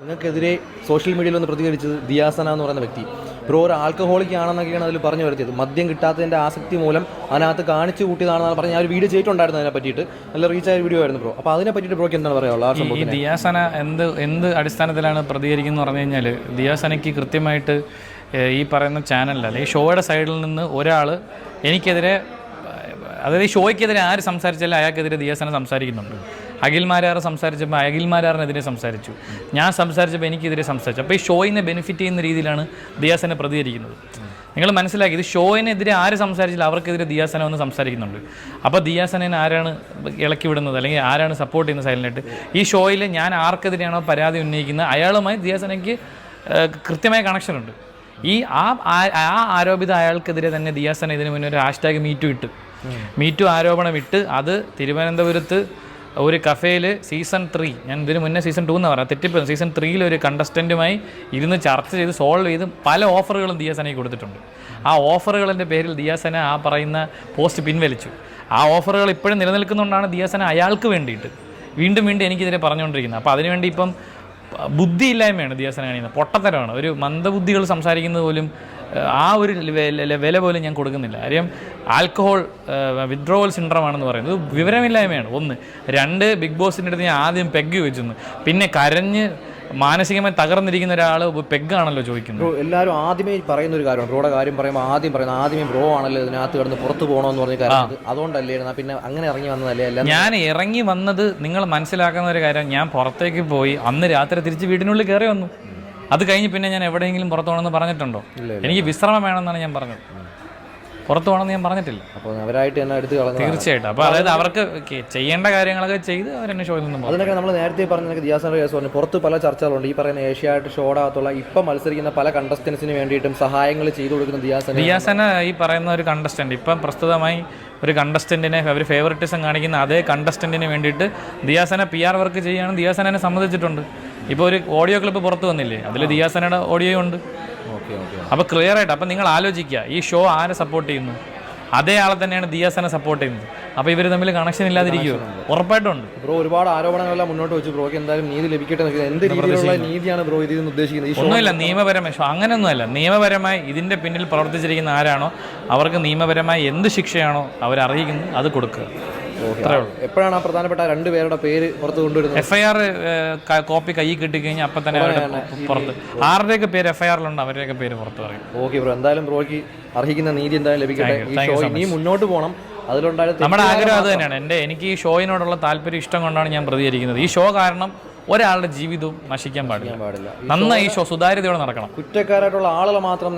നിങ്ങൾക്കെതിരെ സോഷ്യൽ മീഡിയയിൽ ഒന്ന് പ്രതികരിച്ചത് ദിയാസന എന്ന് പറയുന്ന വ്യക്തി. ബ്രോ ഒരു ആൽക്കഹോളിക് ആണെന്നൊക്കെയാണ് അതിൽ പറഞ്ഞു വരുത്തിയത്. മദ്യം കിട്ടാത്തതിന്റെ ആസക്തി മൂലം അതിനകത്ത് കാണിച്ചു കൂട്ടിയതാണെന്നാണ് പറഞ്ഞ് ഞാൻ ഒരു വീഡിയോ ചെയ്തിട്ടുണ്ടായിരുന്നു അതിനെ പറ്റിയിട്ട്. നല്ല റീച്ച് ആയ വീഡിയോ ആയിരുന്നു ബ്രോ അപ്പോൾ അതിനെ പറ്റിയിട്ട് ബ്രോക്ക് എന്താണ് പറയാനുള്ളത്? ഈ ദിയാസന എന്ത് എന്ത് അടിസ്ഥാനത്തിലാണ് പ്രതികരിക്കുന്നത് പറഞ്ഞു കഴിഞ്ഞാൽ ദിയാസനയ്ക്ക് കൃത്യമായിട്ട് ഈ പറയുന്ന ചാനലിൽ അല്ലെങ്കിൽ ഷോയുടെ സൈഡിൽ നിന്ന് ഒരാൾ എനിക്കെതിരെ അതായത് ഈ ഷോയ്ക്കെതിരെ ആര് സംസാരിച്ചാലും അയാൾക്കെതിരെ ദിയാസന സംസാരിക്കുന്നുണ്ട്. അഖിൽമാരാർ സംസാരിച്ചപ്പോൾ അഖിൽമാരാറിനെതിരെ സംസാരിച്ചു. ഞാൻ സംസാരിച്ചപ്പോൾ എനിക്കെതിരെ സംസാരിച്ചു. അപ്പോൾ ഈ ഷോയിനെ ബെനിഫിറ്റ് ചെയ്യുന്ന രീതിയിലാണ് ദിയാസനെ പ്രതികരിക്കുന്നത്. നിങ്ങൾ മനസ്സിലാക്കി ഇത് ഷോയിനെതിരെ ആര് സംസാരിച്ചില്ല അവർക്കെതിരെ ദിയാസന ഒന്ന് സംസാരിക്കുന്നുണ്ട്. അപ്പോൾ ദിയാസനെ ആരാണ് ഇളക്കി വിടുന്നത്? അല്ലെങ്കിൽ ആരാണ് സപ്പോർട്ട് ചെയ്യുന്നത് സൈലന്റായിട്ട് ഈ ഷോയിൽ ഞാൻ ആർക്കെതിരെയാണോ പരാതി ഉന്നയിക്കുന്നത്? അയാളുമായി ദിയാസനയ്ക്ക് കൃത്യമായ കണക്ഷനുണ്ട് ഈ ആ ആ- ആ ആരോപിത അയാൾക്കെതിരെ തന്നെ ദിയാസന ഇതിനു മുന്നേ ഒരു ഹാഷ്ടാഗ് മീറ്റു ഇട്ട്. മീറ്റു ആരോപണം ഇട്ട് അത് തിരുവനന്തപുരത്ത് ഒരു കഫേയിൽ സീസൺ ത്രീ. ഞാൻ ഇതിന് മുന്നേ സീസൺ ടു എന്ന് പറയാം തെറ്റിപ്പോയി. സീസൺ ത്രീയിൽ ഒരു കണ്ടസ്റ്റന്റുമായി ഇരുന്ന് ചർച്ച ചെയ്ത് സോൾവ് ചെയ്ത് പല ഓഫറുകളും ദിയാസനയ്ക്ക് കൊടുത്തിട്ടുണ്ട്. ആ ഓഫറുകളിന്റെ പേരിൽ ദിയാസന ആ പറയുന്ന പോസ്റ്റ് പിൻവലിച്ചു. ആ ഓഫറുകൾ ഇപ്പോഴും നിലനിൽക്കുന്നതുകൊണ്ടാണ് ദിയാസന അയാൾക്ക് വേണ്ടിയിട്ട് വീണ്ടും വീണ്ടും എനിക്കിതിനെ പറഞ്ഞുകൊണ്ടിരിക്കുന്നത്. അപ്പോൾ അതിനുവേണ്ടി ഇപ്പം ബുദ്ധിയില്ലായ്മയാണ് ദിയാസന കാണിക്കുന്നത്. പൊട്ടത്തരമാണ്. ഒരു മന്ദബുദ്ധികൾ സംസാരിക്കുന്നത് പോലും ആ ഒരു വില പോലും ഞാൻ കൊടുക്കുന്നില്ല. കാര്യം ആൽക്കഹോൾ വിഡ്രോവൽ സിൻഡ്രം ആണെന്ന് പറയുന്നത് വിവരമില്ലായ്മയാണ്. ഒന്ന്. രണ്ട് ബിഗ് ബോസിന്റെ അടുത്ത് ഞാൻ ആദ്യം പെഗ് വെച്ചു പിന്നെ കരഞ്ഞ് മാനസികമായി തകർന്നിരിക്കുന്ന ഒരാൾ പെഗ്ഗാണല്ലോ ചോദിക്കുന്നത്. ബ്രോ എല്ലാവരും ആദ്യമേ പറയുന്ന ഒരു കാര്യമാണ് ബ്രോയുടെ കാര്യം പറയുമ്പോൾ ആദ്യം പറയുന്നത് ആദ്യമേ ബ്രോ ആണല്ലോ ഇതിനകത്ത് കിടന്ന് പുറത്ത് പോകണമെന്ന് പറഞ്ഞ കാര്യം അതുകൊണ്ടല്ലേ പിന്നെ അങ്ങനെ ഇറങ്ങി വന്നതല്ലേ? അല്ല ഞാൻ ഇറങ്ങി വന്നത് നിങ്ങൾ മനസ്സിലാക്കുന്ന ഒരു കാര്യം ഞാൻ പുറത്തേക്ക് പോയി അന്ന് രാത്രി തിരിച്ച് വീടിനുള്ളിൽ കയറി വന്നു. അത് കഴിഞ്ഞ് പിന്നെ ഞാൻ എവിടെയെങ്കിലും പുറത്തു പോകണമെന്ന് പറഞ്ഞിട്ടുണ്ടോ? എനിക്ക് വിശ്രമം വേണമെന്നാണ് ഞാൻ പറഞ്ഞത്. പുറത്തു പോകണമെന്ന് ഞാൻ പറഞ്ഞിട്ടില്ല. അപ്പോൾ അവരായിട്ട് തന്നെ എടുത്ത് കളഞ്ഞു തീർച്ചയായിട്ടും. അപ്പോൾ അതായത് അവർക്ക് ചെയ്യേണ്ട കാര്യങ്ങളൊക്കെ ചെയ്ത് അവരെന്നെ ഷോയിൽ നിന്നും അതിനൊക്കെ നമ്മൾ നേരത്തെ പറഞ്ഞ ദിയാസന്റെ കേസ് പറഞ്ഞു. പുറത്ത് പല ചർച്ചകളുണ്ട്. ഈ പറയുന്ന ഏഷ്യായിട്ട് ഷോടാകത്തുള്ള ഇപ്പം മത്സരിക്കുന്ന പല കണ്ടസ്റ്റൻസിന് വേണ്ടിയിട്ടും സഹായങ്ങൾ ചെയ്തു കൊടുക്കുന്ന ദിയാസന ദിയാസന ഈ പറയുന്ന ഒരു കണ്ടസ്റ്റന്റ് ഇപ്പം പ്രസ്തുതമായി ഒരു കണ്ടസ്റ്റന്റിനെ അവർ ഫേവറിറ്റിസം കാണിക്കുന്ന അതേ കണ്ടസ്റ്റന്റിന് വേണ്ടിയിട്ട് ദിയാസന പി ആർ വർക്ക് ചെയ്യുകയാണ് ദിയാസനെ സമ്മതിച്ചിട്ടുണ്ട്. ഇപ്പോൾ ഒരു ഓഡിയോ ക്ലിപ്പ് പുറത്ത് വന്നില്ലേ? അതിൽ ദിയാസനയുടെ ഓഡിയോ ഉണ്ട്. ഓക്കെ ഓക്കെ അപ്പോൾ ക്ലിയർ ആയിട്ട് അപ്പം നിങ്ങൾ ആലോചിക്കുക ഈ ഷോ ആരെ സപ്പോർട്ട് ചെയ്യുന്നു? അതേ ആളെ തന്നെയാണ് ദിയാസനെ സപ്പോർട്ട് ചെയ്യുന്നത്. അപ്പോൾ ഇവർ തമ്മിൽ കണക്ഷൻ ഇല്ലാതിരിക്കുമോ ഉറപ്പായിട്ടുണ്ട് ബ്രോ ഒരുപാട് ആരോപണങ്ങളെല്ലാം മുന്നോട്ട് വെച്ച്. ബ്രോക്ക് എന്തായാലും നീതി ലഭിക്കട്ടെ എന്ത് രീതിയിലുള്ള നീതിയാണ് ബ്രോ ഇതിൽ നിന്ന് ഉദ്ദേശിക്കുന്നത്? ഒന്നുമില്ല നിയമപരമായി ഷോ അങ്ങനെയൊന്നുമല്ല നിയമപരമായി ഇതിന്റെ പിന്നിൽ പ്രവർത്തിച്ചിരിക്കുന്ന ആരാണോ അവർക്ക് നിയമപരമായി എന്ത് ശിക്ഷയാണോ അവർ അറിയിക്കുന്നത് അത് കൊടുക്കുക. എപ്പോഴാണ് ആ പ്രധാനപ്പെട്ട ആ രണ്ട് പേരുടെ പേര് പുറത്ത് കൊണ്ടുവരുന്നത്? എഫ് ഐ ആർ കോപ്പി കയ്യിൽ കിട്ടിക്കഴിഞ്ഞാൽ അപ്പം തന്നെ പുറത്ത്. ആരുടെയൊക്കെ പേര് എഫ് ഐ ആറിലുണ്ട് അവരുടെയൊക്കെ പേര് പുറത്ത് പറയും. ഓക്കെ ബ്രോ എന്തായാലും ബ്രോയ്ക്ക് അർഹിക്കുന്ന നീതി എന്തായാലും ലഭിക്കട്ടെ. ഈ ഷോ ഇനി മുന്നോട്ട് പോകണം അതിലുണ്ടായ നമ്മുടെ ആഗ്രഹം അത് തന്നെയാണ്. എന്റെ എനിക്ക് ഈ ഷോയിനോടുള്ള താല്പര്യം ഇഷ്ടം കൊണ്ടാണ് ഞാൻ പ്രതികരിക്കുന്നത്. ഈ ഷോ കാരണം ഒരാളുടെ ജീവിതവും നശിക്കാൻ പാടില്ല. പാടില്ല. നന്നായി ഈ ഷോ സുതാര്യതയോടെ നടക്കണം. കുറ്റക്കാരായിട്ടുള്ള ആളുകൾ മാത്രം